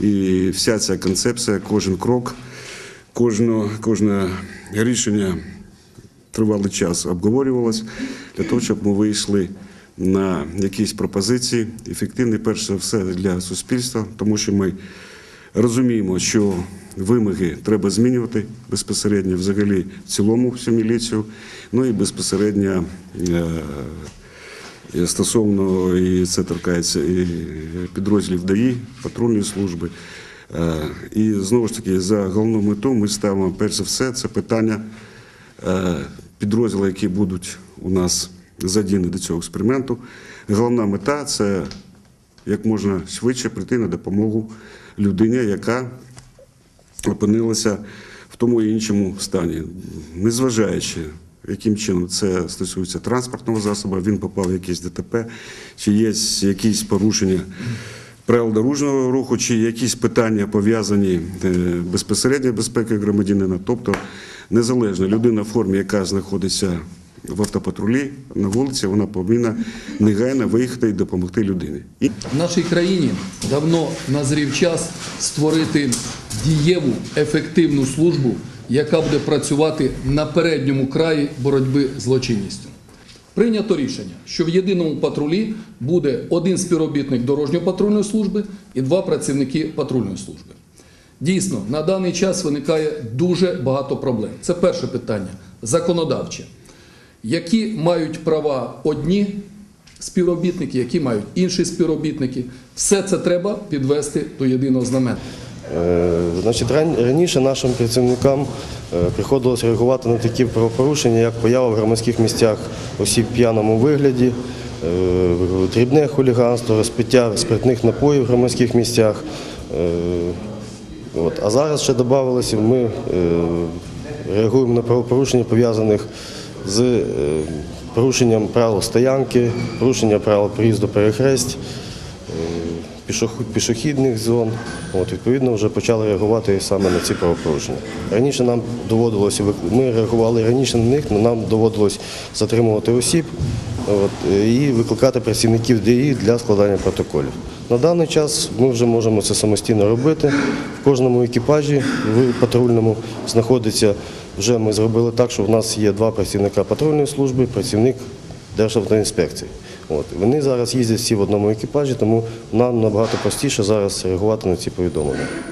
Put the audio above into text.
І вся ця концепція, кожен крок, кожне, кожне рішення тривалий час обговорювалось для того, щоб ми вийшли на якісь пропозиції, ефективні, перш за все, для суспільства, тому що ми розуміємо, що вимоги треба змінювати безпосередньо взагалі в цілому всю міліцію, ну і безпосередньо. е, Стосовно, і це торкається і підрозділів ДАІ, патрульної служби. Е, І знову ж таки, за головну мету ми ставимо перш за все це питання е, підрозділів, які будуть у нас задіяні до цього експерименту. Головна мета це як можна швидше прийти на допомогу людині, яка опинилася в тому і іншому стані, незважаючи, яким чином це стосується транспортного засобу, він попав в якесь ДТП, чи є якісь порушення правил дорожнього руху, чи якісь питання пов'язані е, безпосередньо безпекою громадянина. Тобто незалежно людина в формі, яка знаходиться в автопатрулі на вулиці, вона повинна негайно виїхати і допомогти людині. І В нашій країні давно назрів час створити дієву, ефективну службу, яка буде працювати на передньому краї боротьби з злочинністю. Прийнято рішення, що в єдиному патрулі буде один співробітник дорожньо-патрульної служби і два працівники патрульної служби. Дійсно, на даний час виникає дуже багато проблем. Це перше питання законодавче. Які мають права одні співробітники, які мають інші співробітники. Все це треба підвести до єдиного знаменника. Е, раніше нашим працівникам е, приходилось реагувати на такі правопорушення, як поява в громадських місцях осіб в п'яному вигляді, е, дрібне хуліганство, розпиття спиртних напоїв в громадських місцях. А зараз ще додавалося, ми реагуємо на правопорушення, пов'язаних з порушенням правил стоянки, порушення правил проїзду перехресть пішох- пішохідних зон. От, відповідно, вже почали реагувати саме на ці правопорушення. Раніше нам доводилося, ми реагували раніше на них, але нам доводилось затримувати осіб от, і викликати працівників ДІ для складання протоколів. На даний час ми вже можемо це самостійно робити. В кожному екіпажі в патрульному знаходиться, вже ми зробили так, що в нас є два працівника патрульної служби, працівник Державтоінспекції. От. Вони зараз їздять всі в одному екіпажі, тому нам набагато простіше зараз реагувати на ці повідомлення.